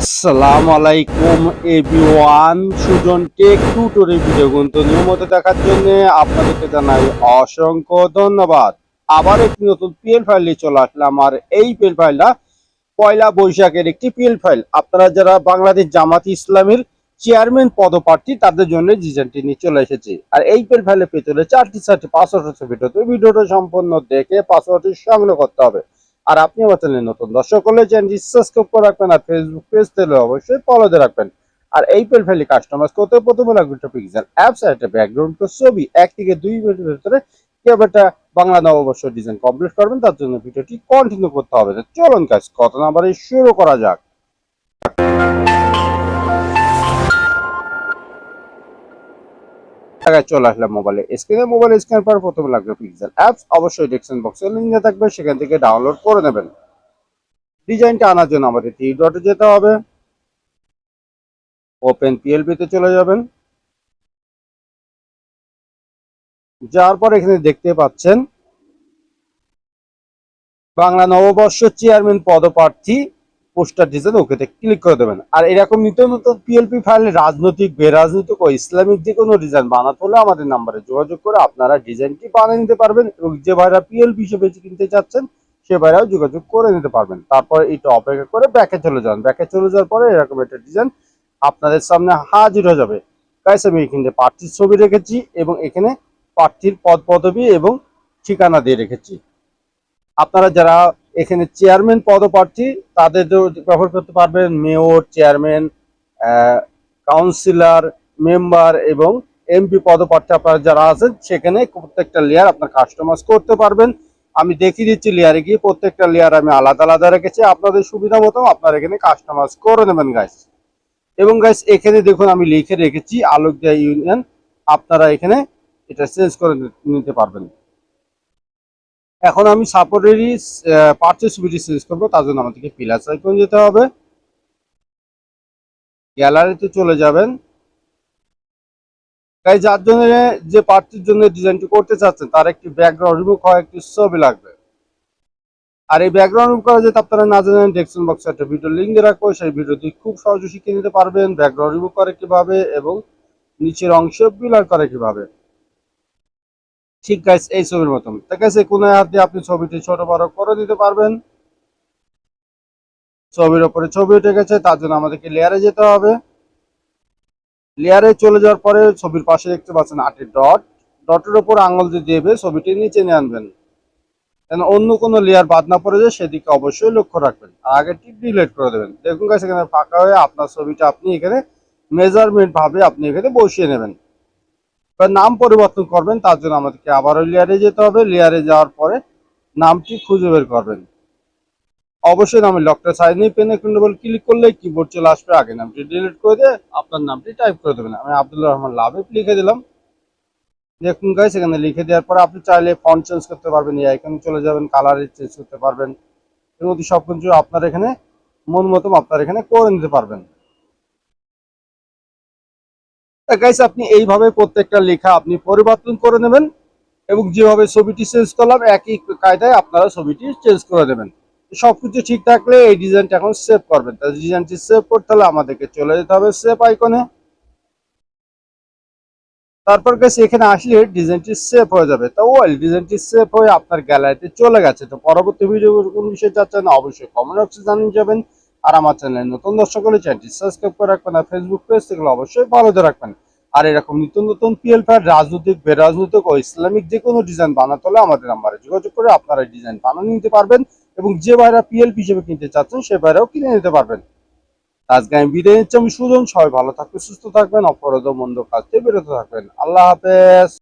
আসসালামু আলাইকুম everyone. Sujon tech tutorial video কিন্তু নিয়মিত দেখার জন্য আপনাদেরকে জানাই অসংখ্য ধন্যবাদ। আবার একটি নতুন পিএল ফাইল নিয়ে চলে আসলাম, আর এই পিএল ফাইলটা পয়লা বৈশাখের একটি পিএল ফাইল আপনারা যারা বাংলাদেশ জামাত ইসলামের চেয়ারম্যান পদপ্রার্থী, তাদের জন্য ডিজাইনটি নিয়ে চলে এসেছি। আর এই পিএল ফাইলের পেছনে চারটি চারটি পাসওয়ার্ড আছে ভিডিওতে ভিডিওটা সম্পূর্ণ দেখে পাসওয়ার্ডটি সংগ্রহ করতে হবে। আর আপনি আমার চ্যানেলে নতুন, দর্শক হলে চ্যানেল সাবস্ক্রাইব করে রাখবেন আর ফেসবুক পেজ থেকে অবশ্যই ফলো দিয়ে রাখবেন। আর এই পেল ফেলি কাস্টমাইজ করতে প্রথমে লাগবে একটা পিক্সেল অ্যাপস আর একটা ব্যাকগ্রাউন্ড ছবি, এক থেকে দুই মিনিটের ভিতরে কেউ একটা বাংলা নববর্ষ ডিজাইন কমপ্লিট করবেন, তার জন্য ভিডিওটি কন্টিনিউ করতে হবে। চলুন কাজ কত নাম্বারে শুরু করা যাক। জায়গায় চলে আসলাম মোবাইলে স্ক্রিনে মোবাইল স্ক্যান পর প্রথমে লাগবে পিক্সেল অ্যাপস অবশ্যই ডেসক্রিপশন বক্সে লিঙ্ক দেওয়া থাকবে, সেখান থেকে ডাউনলোড করে নেবেন। ডিজাইনটা আনার জন্য আমাদের থ্রি ডটে যেতে হবে। ওপেন পিএলপি তে চলে যাবেন। যাওয়ার পর এখানে দেখতে পাচ্ছেন, বাংলা নববর্ষ চেয়ারম্যান পদপ্রার্থী পোস্টার ডিজাইন ওকেতে ক্লিক করে দেবেন। আর এরকম নিত্য নতুন পিএলপি ফাইলে রাজনৈতিক, বেরাজনৈতিক ও ইসলামিক যে কোনো ডিজাইন বানাতে হলে আমাদের নাম্বারে যোগাযোগ করে আপনারা ডিজাইনটি বানিয়ে নিতে পারবেন এবং যে ভাইরা পিএলপি হিসেবে কিনতে চাচ্ছেন, সে ভাইরাও যোগাযোগ করে নিতে পারবেন। তারপর এটা অপেক্ষা করে ব্যাকে চলে যান। ব্যাকে চলে যাওয়ার পরে এরকম একটা ডিজাইন আপনাদের সামনে হাজির হয়ে যাবে। গাইস আমি এখানে প্রার্থীর ছবি রেখেছি এবং এখানে প্রার্থীর পদ পদবি এবং ঠিকানা দিয়ে রেখেছি। আপনারা যারা এখানে চেয়ারম্যান পদপ্রার্থী, তাদের ব্যবহার করতে পারবেন মেয়র, চেয়ারম্যান কাউন্সিলর, মেম্বার এবং এমপি পদপ্রার্থী আপনারা যারা আছেন, সেখানে প্রত্যেকটা লেয়ার আপনার কাস্টমাইজ করতে পারবেন। আমি দেখিয়ে দিচ্ছি লেয়ারে গিয়ে প্রত্যেকটা লেয়ার আমি আলাদা আলাদা রেখেছি। আপনাদের সুবিধা মতো আপনারা এখানে কাস্টমাইজ করে নেবেন গাইস এবং গাইস এখানে দেখুন আমি লিখে রেখেছি আলোকদিয়া ইউনিয়ন, আপনারা এখানে এটা চেঞ্জ করে নিতে পারবেন। এখন আমি সাপোর্টেরই পার্চেস সুবিধা চেঞ্জ করব, তার জন্য আমাদেরকে প্লাস আইকন যেতে হবে। গ্যালারিতে চলে যাবেন। তাই যার জন্য যে পার্টির জন্য ডিজাইনটি করতে চাচ্ছেন, তার একটি ব্যাকগ্রাউন্ড রিমুভ হওয়া একটি ছবি লাগবে। আর এই ব্যাকগ্রাউন্ড রিমুভ করা যেতে আপনারা না জানেন ডেসক্রিপশন বক্সে একটা ভিডিও লিঙ্ক দিয়ে রাখব। সেই ভিডিওটি খুব সহজে শিখে নিতে পারবেন। ব্যাকগ্রাউন্ড রিমুভ করে কীভাবে এবং নিচের অংশ বিলার করে কীভাবে। ঠিক গাইস এই ছবির মতন। ঠিক আছে কোনো হাত দিয়ে আপনি ছবিটি ছোট বড় করে দিতে পারবেন। ছবির ওপরে ছবি উঠে গেছে, তার জন্য আমাদেরকে লেয়ারে যেতে হবে। লেয়ারে চলে যাওয়ার পরে ছবির পাশে দেখতে পাচ্ছেন আটের ডট ডটের ওপর আঙুল দিয়ে দেবে ছবিটি নিচে নিয়ে আনবেন। কেন অন্য কোনো লেয়ার বাদ না পড়ে যায়, সেদিকে অবশ্যই লক্ষ্য রাখবেন। আর আগেরটি ডিলিট করে দেবেন। দেখুন গাছ এখানে ফাঁকা হয়ে আপনার ছবিটা আপনি এখানে মেজারমেন্ট ভাবে আপনি এখানে বসিয়ে নেবেন। এবার নাম পরিবর্তন করবেন, তার জন্য আমাদেরকে আবারও লেয়ারে যেতে হবে। লেয়ারে যাওয়ার পরে নামটি খুঁজে বের করবেন। অবশ্যই নামের লকটা সাইড নিয়ে পেনে বল ক্লিক করলে কিবোর্ড চলে আসবে, আগে নামটি ডিলিট করে দিয়ে আপনার নামটি টাইপ করে দেবেন। আমি আব্দুল্লাহ রহমান লাভেব লিখে দিলাম। দেখুন গাইস এখানে লিখে দেওয়ার পরে আপনি চাইলে ফন্ট চেঞ্জ করতে পারবেন, এই আইকনে চলে যাবেন কালার চেঞ্জ করতে পারবেন। এর মধ্যে সব কিছু আপনার এখানে মন মতো আপনার এখানে করে নিতে পারবেন। গাইস আপনি এইভাবে প্রত্যেকটা লেখা আপনি পরিবর্তন করে নেবেন এবং যেভাবে ছবিটি চেঞ্জ করলাম, একই কায়দায় আপনারা ছবিটি চেঞ্জ করে দেবেন। সবকিছু ঠিক থাকলে এই ডিজাইনটা এখন সেভ করবেন। তাহলে ডিজাইনটি সেভ করতে হলে আমাদেরকে চলে যেতে হবে সেভ আইকনে তারপর গেছে এখানে আসলে ডিজাইনটি সেভ হয়ে যাবে। তো ওয়েল ডিজাইনটি সেভ হয়ে আপনার গ্যালারিতে চলে গেছে। তো পরবর্তী ভিডিও কোন বিষয়ে চাচ্ছেন অবশ্যই কমেন্ট বক্সে জানিয়ে যাবেন। আর আমার চ্যানেলে নতুন দর্শক হলে চ্যানেলটি সাবস্ক্রাইব করে রাখবেন আর ফেসবুক পেজ থেকে অবশ্যই ফলো দিয়ে রাখবেন। আর এরকম নিত্য নতুন পিএল ফায়ার রাজনৈতিক, বেরাজনৈতিক ও ইসলামিক যে কোনো ডিজাইন বানাতে হলে আমাদের নাম্বারে যোগাযোগ করে আপনারা ডিজাইন বানানো নিতে পারবেন এবং যে ভাইরা পিএল হিসেবে কিনতে চাচ্ছেন সে ভাইরাও কিনে নিতে পারবেন। আজকে আমি বিদায় নিচ্ছি, আমি সুজন, সবাই ভালো থাকবেন, সুস্থ থাকবেন, অপরাধ মন্দ কাজ থেকে বিরত থাকবেন। আল্লাহ হাফেজ।